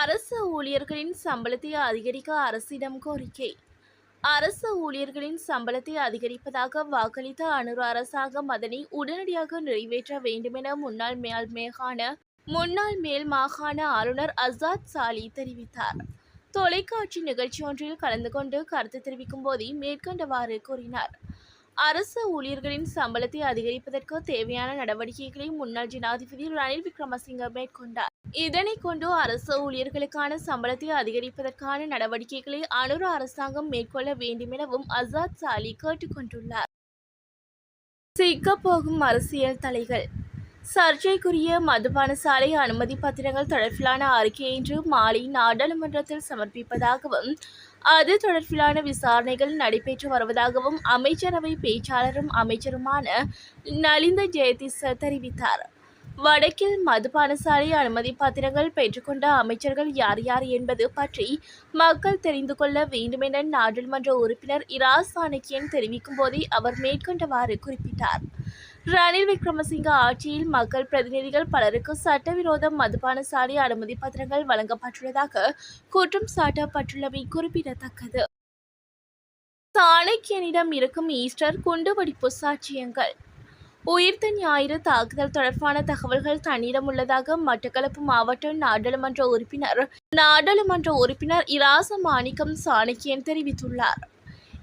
அரசு ஊழியர்களின் சம்பளத்தை அதிகரிக்க அரசிடம் கோரிக்கை. அரசு ஊழியர்களின் சம்பளத்தை அதிகரிப்பதாக வாக்களித்த அனுர் அரசாங்கம் அதனை உடனடியாக நிறைவேற்ற வேண்டுமென முன்னாள் மேல் மேகாண முன்னாள் மேல் மாகாண ஆளுநர் அசாத் சாலி தெரிவித்தார். தொலைக்காட்சி நிகழ்ச்சி ஒன்றில் கலந்து கொண்டு கருத்து தெரிவிக்கும் போதே மேற்கண்டவாறு கூறினார். அரசு ஊழியர்களின் சம்பளத்தை அதிகரிப்பதற்கு தேவையான நடவடிக்கைகளை முன்னாள் ஜனாதிபதி ரணில் விக்ரமசிங்க மேற்கொண்டார். இதனை கொண்டு அரசு ஊழியர்களுக்கான சம்பளத்தை அதிகரிப்பதற்கான நடவடிக்கைகளை அனுர அரசாங்கம் மேற்கொள்ள வேண்டுமெனவும் அசாத் சாலி கேட்டுக்கொண்டுள்ளார் சிக்கப் போகும் அரசியல் தலைகள். சர்ச்சைக்குரிய மதுபான சாலை அனுமதி பத்திரங்கள் தொடர்பிலான அறிக்கை இன்று மாலை நாடாளுமன்றத்தில் சமர்ப்பிப்பதாகவும் அது தொடர்பிலான விசாரணைகள் நடைபெற்று வருவதாகவும் அமைச்சரவை பேச்சாளரும் அமைச்சருமான நலிந்த ஜெயதிச தெரிவித்தார். வடக்கில் மதுபானசாலை அனுமதி பத்திரங்கள் பெற்றுக்கொண்ட அமைச்சர்கள் யார் யார் என்பது பற்றி மக்கள் தெரிந்து கொள்ள வேண்டுமென நாடாளுமன்ற உறுப்பினர் இரா சாணக்கியன் தெரிவிக்கும் போதே அவர் மேற்கொண்டவாறு குறிப்பிட்டார். ரணில் விக்ரமசிங்க ஆட்சியில் மக்கள் பிரதிநிதிகள் பலருக்கு சட்டவிரோத மதுபான சாலை அனுமதி பத்திரங்கள் வழங்கப்பட்டுள்ளதாக குற்றம் சாட்டப்பட்டுள்ளமை குறிப்பிடத்தக்கது. சாணக்கியனிடம் இருக்கும் ஈஸ்டர் குண்டுவெடிப்பு சாட்சியங்கள். உயிர்த்த ஞாயிறு தாக்குதல் தொடர்பான தகவல்கள் தன்னிடம் உள்ளதாக மட்டக்களப்பு மாவட்ட நாடாளுமன்ற உறுப்பினர் நாடாளுமன்ற உறுப்பினர் இராச மாணிக்கம் சாணக்கியன் தெரிவித்துள்ளார்.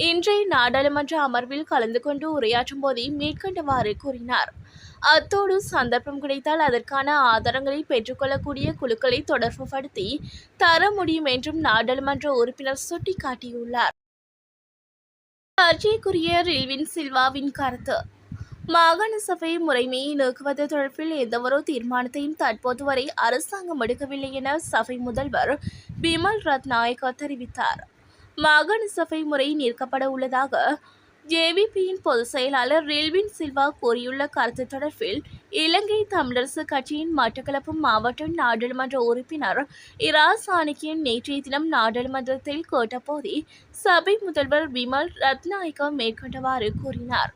இன்றைய நாடாளுமன்ற அமர்வில் கலந்து கொண்டு உரையாற்றும் போதே மேற்கண்டவாறு கூறினார். அத்தோடு சந்தர்ப்பம் கிடைத்தால் அதற்கான ஆதாரங்களை பெற்றுக்கொள்ளக்கூடிய குழுக்களை தொடர்புபடுத்தி தர முடியும் என்றும் நாடாளுமன்ற உறுப்பினர் சுட்டிக்காட்டியுள்ளார். சர்ச்சைக்குரிய ரில்வின் சில்வாவின் கருத்து. மாகாண சபை முறைமையை நீக்குவது தொடர்பில் எந்தவொரு தீர்மானத்தையும் தற்போது வரை அரசாங்கம் எடுக்கவில்லை என சபை முதல்வர் பிமல் ரத்நாயக்க தெரிவித்தார். மாகாண சபை முறை நீக்கப்பட உள்ளதாக ஜேவிபியின் பொதுச் செயலாளர் ரில்வின் சில்வா கூறியுள்ள கருத்து தொடர்பில் இலங்கை தமிழரசு கட்சியின் மட்டக்களப்பு மாவட்ட நாடாளுமன்ற உறுப்பினர் இரா சாணிக்கியன் நேற்றைய தினம் நாடாளுமன்றத்தில் கேட்டபோதே சபை முதல்வர் விமல் ரத்நாயக்க மேற்கொண்டவாறு கூறினார்.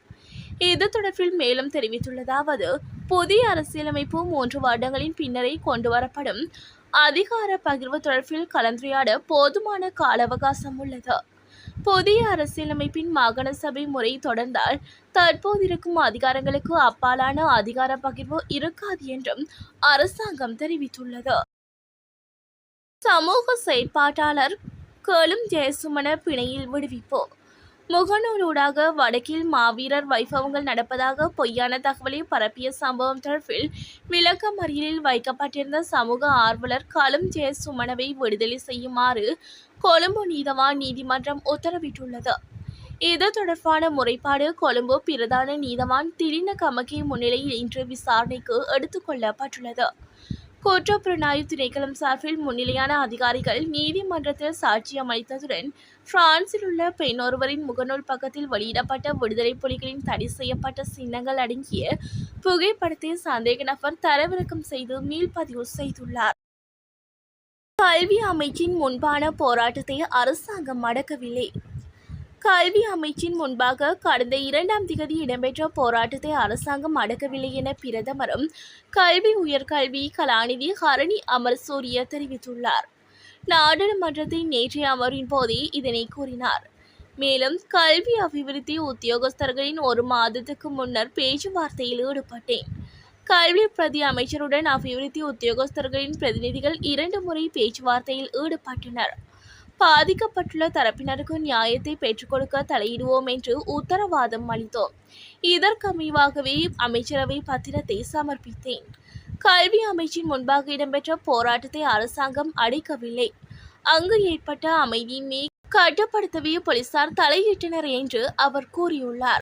இது தொடர்பில் மேலும் தெரிவித்துள்ளதாவது புதிய அரசியலமைப்பு மூன்று வருடங்களின் பின்னரே கொண்டுவரப்படும் அதிகார பகிர்வு தொடர்பில் கலந்துரையாட போதுமான கால அவகாசம் உள்ளது. புதிய அரசியலமைப்பின் மாகாண சபை முறை தொடர்ந்தால் தற்போதிருக்கும் அதிகாரங்களுக்கு அப்பாலான அதிகார பகிர்வு இருக்காது என்றும் அரசாங்கம் தெரிவித்துள்ளது. சமூக செயற்பாட்டாளர் கேளும் ஜெயசுமன பிணையில் விடுவிப்போம் முகநூலூடாக வடக்கில் மாவீரர் வைபவங்கள் நடப்பதாக பொய்யான தகவலை பரப்பிய சம்பவம் தொடர்பில் விளக்கமறியலில் வைக்கப்பட்டிருந்த சமூக ஆர்வலர் களம் ஜெயசுமனவை விடுதலை செய்யுமாறு கொழும்பு நீதவான் நீதிமன்றம் உத்தரவிட்டுள்ளது. இது தொடர்பான முறைப்பாடு கொழும்பு பிரதான நீதவான் திடீன கமக்கி முன்னிலையில் இன்று விசாரணைக்கு எடுத்துக்கொள்ளப்பட்டுள்ளது குற்றப்புலனாய்வு திணைக்களம் சார்பில் முன்னிலையான அதிகாரிகள் நீதிமன்றத்தில் சாட்சியம் அளித்ததுடன் பிரான்சில் உள்ள பெண்ணொருவரின் முகநூல் பக்கத்தில் வெளியிடப்பட்ட விடுதலை புலிகளின் தடை செய்யப்பட்ட சின்னங்கள் அடங்கிய புகைப்படத்தை சந்தேக நபர் தரவிறக்கம் செய்து மீள்பதிவு செய்துள்ளார். கல்வி அமைச்சின் முன்பான போராட்டத்தை அரசாங்கம் அடக்கவில்லை கல்வி அமைச்சின் முன்பாக கடந்த இரண்டாம் திகதி இடம்பெற்ற போராட்டத்தை அரசாங்கம் அடக்கவில்லை என பிரதமரும் கல்வி உயர்கல்வி கலாநிதி ஹரணி அமர்சூரிய தெரிவித்துள்ளார். நாடாளுமன்றத்தின் நேற்றைய அமர்வின் போதே இதனை கூறினார். மேலும் கல்வி அபிவிருத்தி உத்தியோகஸ்தர்களின் ஒரு மாதத்துக்கு முன்னர் பேச்சுவார்த்தையில் ஈடுபட்டேன். கல்வி பிரதி அமைச்சருடன் அபிவிருத்தி உத்தியோகஸ்தர்களின் பிரதிநிதிகள் இரண்டு முறை பேச்சுவார்த்தையில் ஈடுபட்டனர். பாதிக்கப்பட்டுள்ள தரப்பினருக்கு நியாயத்தை பெற்றுக் கொடுக்க தலையிடுவோம் என்று உத்தரவாதம் அளித்தோம். இதற்கமைவாகவே அமைச்சரவை பத்திரத்தை சமர்ப்பித்தேன். கல்வி அமைச்சின் முன்பாக இடம்பெற்ற போராட்டத்தை அரசாங்கம் அடைக்கவில்லை. அங்கு ஏற்பட்ட அமைதியின்மை கட்டுப்படுத்தவே போலீசார் தலையிட்டனர் என்று அவர் கூறியுள்ளார்.